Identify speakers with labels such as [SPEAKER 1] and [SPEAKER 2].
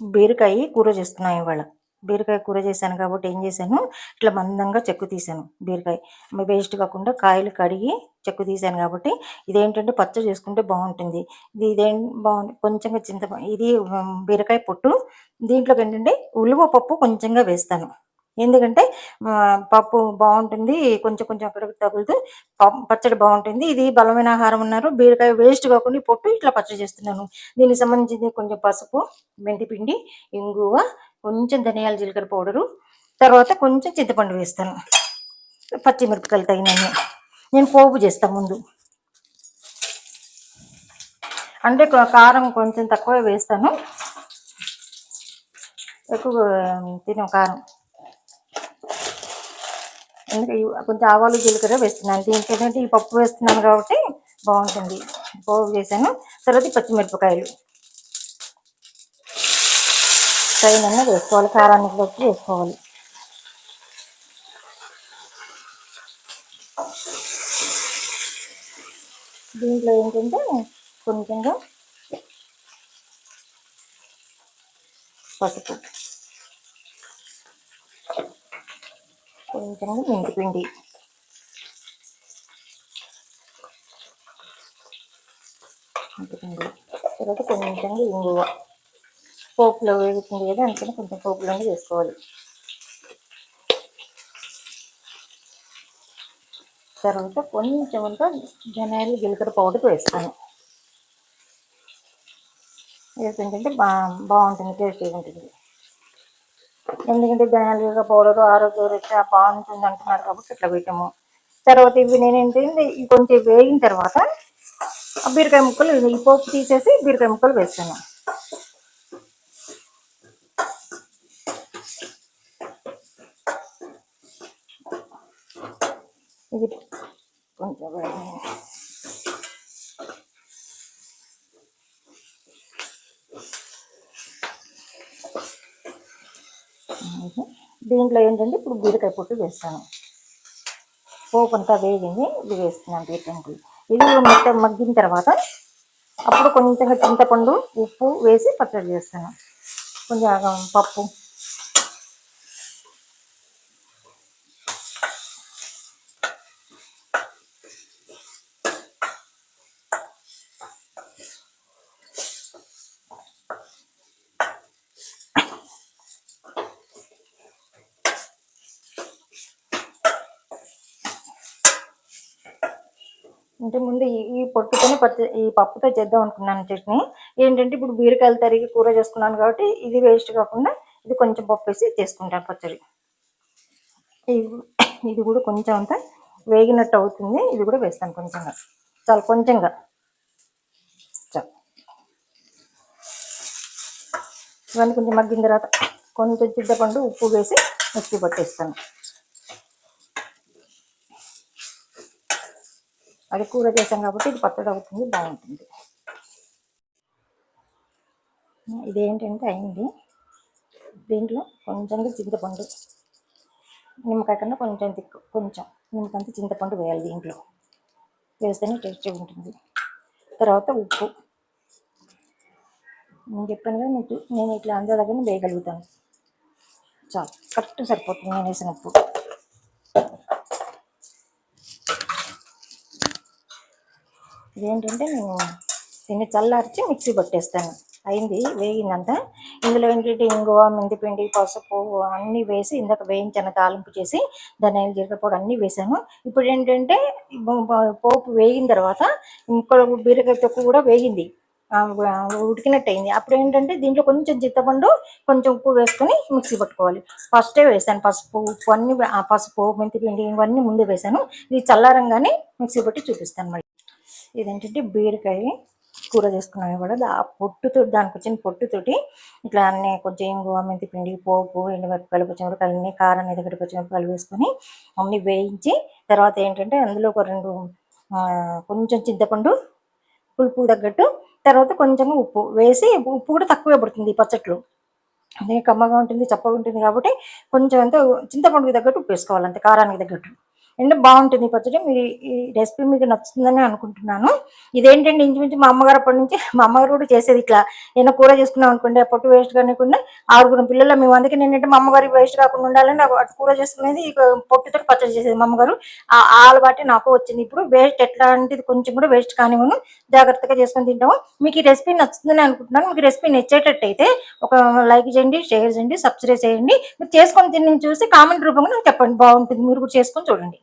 [SPEAKER 1] బీరకాయ కూర చేస్తున్నాను ఇవాళ. బీరకాయ కూర చేశాను కాబట్టి ఏం చేశాను? ఇట్లా మందంగా చెక్కు తీశాను బీరకాయ. వేస్ట్ కాకుండా కాయలు కడిగి చెక్కు తీసాను కాబట్టి ఇదేంటంటే పచ్చడి చేసుకుంటే బాగుంటుంది. ఇది ఇదేం బాగుంది? కొంచెంగా చింత ఇది బీరకాయ పొట్టు. దీంట్లోకి ఏంటంటే ఉలువ పప్పు కొంచెంగా వేస్తాను. ఎందుకంటే పప్పు బాగుంటుంది కొంచెం కొంచెం అక్కడికి తగులుతూ పచ్చడి బాగుంటుంది. ఇది బలమైన ఆహారం ఉన్నారు బీరకాయ వేస్ట్ కాకుండా పొట్టు ఇట్లా పచ్చడి చేస్తున్నాను. దీనికి సంబంధించింది కొంచెం పసుపు మెంతిపిండి ఇంగువ కొంచెం ధనియాల జీలకర్ర పౌడరు తర్వాత కొంచెం చింతపండు వేస్తాను. పచ్చిమిరపకాయలు తగినన్ని. నేను పోపు చేస్తాను ముందు. అంటే కారం కొంచెం తక్కువ వేస్తాను. ఎక్కువ తిన కారం. కొంచెం ఆవాలు జీలకర్ర వేస్తున్నాను. దీనికి ఏంటంటే ఈ పప్పు వేస్తున్నాను కాబట్టి బాగుంటుంది. పోపు చేశాను. తర్వాత ఈ పచ్చిమిరపకాయలు. తగినన్ని వేసుకోవాలి. కారానికి బట్టి వేసుకోవాలి. దీంట్లో ఏంటంటే కొంచెంగా పసుపు. కొంచెం మెంతిపిండి మెంతిపిండి తర్వాత కొంచెం ఇంగువ పోపులో వేగుతుంది కదా అందుకని కొంచెం పోపులో వేసుకోవాలి తర్వాత కొంచెం అంతా జనాలు జీలకర్ర పౌడర్ వేస్తాను వేసి బా బాగుంటుంది టేస్టీగా ఉంటుంది ఎందుకంటే జనాలుగా జీలకర్ర ఆరోగ్య రీత్యా బాగుంటుంది అంటున్నారు కాబట్టి ఇట్లా పెట్టాము. తర్వాత ఇవి నేను ఏంటంటే కొంచెం వేగిన తర్వాత ఆ బీరకాయ ముక్కలు ఈ పోపు తీసేసి బీరకాయ ముక్కలు వేస్తాను. ఇది కొంచెం వేగి- దీంట్లో ఏంటంటే ఇప్పుడు బీరకాయ పొట్టు వేస్తాను. పోపు అంతా వేగింది ఇది వేస్తున్నాను బీరకాయ ఇది మొత్తం మగ్గిన తర్వాత అప్పుడు కొంచెంగా చింతపండు ఉప్పు వేసి పచ్చడి చేస్తాను. కొంచెం పప్పు. అంటే ముందు ఈ ఈ పొట్టుతోనే పచ్చ ఈ పప్పుతో చేద్దాం అనుకున్నాను చట్నీ. ఏంటంటే ఇప్పుడు బీరకాయలు తరిగి కూర చేసుకున్నాను కాబట్టి ఇది వేస్ట్ కాకుండా ఇది కొంచెం పప్పు వేసి చేసుకుంటాను పచ్చడి. ఇది ఇది కూడా కొంచెం అంతా వేగినట్టు అవుతుంది. ఇది కూడా వేస్తాను కొంచెంగా. చాలా కొంచెంగా. చాలు. ఇవన్నీ కొంచెం మగ్గిన తర్వాత కొంచెం చింతపండు ఉప్పు వేసి మిక్సీ పట్టేస్తాను. అది కూర చేసాం కాబట్టి ఇది పచ్చడి అవుతుంది బాగుంటుంది. ఇదేంటంటే అయింది. దీంట్లో కొంచెంగా చింతపండు నిమ్మకాయ కన్నా కొంచెం తిక్కు కొంచెం నిమ్మకంత చింతపండు వేయాలి దీంట్లో. వేస్తేనే టేస్ట్గా ఉంటుంది. తర్వాత ఉప్పు. నేను చెప్పాను కదా నేను ఇట్లా అందరి దగ్గర వేయగలుగుతాను. చాలు కరెక్ట్ సరిపోతుంది నేను వేసిన ఉప్పు. ఇదేంటంటే నేను దీన్ని చల్లార్చి మిక్సీ పట్టేస్తాను అయింది వేగిందంతా ఇందులో ఏంటంటే ఇంగువ మెంతిపిండి పసుపు అన్నీ వేసి ఇందాక వేయించాను తాలింపు చేసి ధనియాల జీలకర్ర పొడి అన్నీ వేసాను. ఇప్పుడు ఏంటంటే పోపు వేగిన తర్వాత ఇంకో బీరకాయ తొక్కు కూడా వేగింది. ఉడికినట్టు అయింది అప్పుడు ఏంటంటే దీంట్లో కొంచెం చింతపండు కొంచెం ఉప్పు వేసుకొని మిక్సీ పట్టుకోవాలి. ఫస్టే వేసాను పసుపు ఉప్పు అన్ని ఆ పసుపు మెంతిపిండి ఇవన్నీ ముందు వేసాను. ఇది చల్లారంగానే మిక్సీ పట్టి చూపిస్తాను ఇదేంటంటే బీరకాయ కూర చేసుకున్నాం కూడా ఆ పొట్టుతో దానికి వచ్చిన పొట్టుతోటి ఇట్లా అన్నీ కొంచెం ఇంగువ మెంతిపిండి పోపు ఎండుమిరపకాయలు పచ్చిమిరపకాయలు అన్ని కారం ఎదగడి పచ్చిమిరపకాయలు వేసుకొని అన్ని వేయించి తర్వాత ఏంటంటే అందులో ఒక రెండు కొంచెం చింతపండు పులుపు తగ్గట్టు తర్వాత కొంచెం ఉప్పు వేసి ఉప్పు కూడా తక్కువే పడుతుంది పచ్చట్లు. పచ్చట్లో కమ్మగా ఉంటుంది చప్పగా ఉంటుంది కాబట్టి కొంచెం అంతా చింతపండుకి తగ్గట్టు ఉప్పు వేసుకోవాలి అంతే కారానికి తగ్గట్టు. అండ్ బాగుంటుంది పచ్చడి. మీరు ఈ రెసిపీ మీకు నచ్చుతుందని అనుకుంటున్నాను. ఇదేంటంటే ఇంచుమించు మా అమ్మగారు అప్పటి నుంచి మా అమ్మగారు కూడా చేసేది ఇట్లా. ఏదైనా కూర చేసుకున్నాం అనుకోండి ఆ పొట్టు వేస్ట్ కానివ్వకుండా ఆరుగురు పిల్లలు మేము. అందుకే ఏంటంటే మా అమ్మగారికి వేస్ట్ కాకుండా ఉండాలని నాకు అటు కూర చేసుకునేది పొట్టుతో పచ్చడి చేసేది మా అమ్మగారు. ఆ ఆ అలవాటే నాకు వచ్చింది. ఇప్పుడు వేస్ట్ ఎట్లాంటిది కొంచెం కూడా వేస్ట్ కానివ్వను. జాగ్రత్తగా చేసుకొని తింటాము. మీకు ఈ రెసిపీ నచ్చుతుందని అనుకుంటున్నాను. మీకు రెసిపీ నచ్చేటట్టయితే ఒక లైక్ చేయండి షేర్ చేయండి సబ్స్క్రైబ్ చేయండి. మీరు చేసుకొని తిని చూసి కామెంట్ రూపంగా నాకు చెప్పండి. బాగుంటుంది. మీరు కూడా చేసుకొని చూడండి.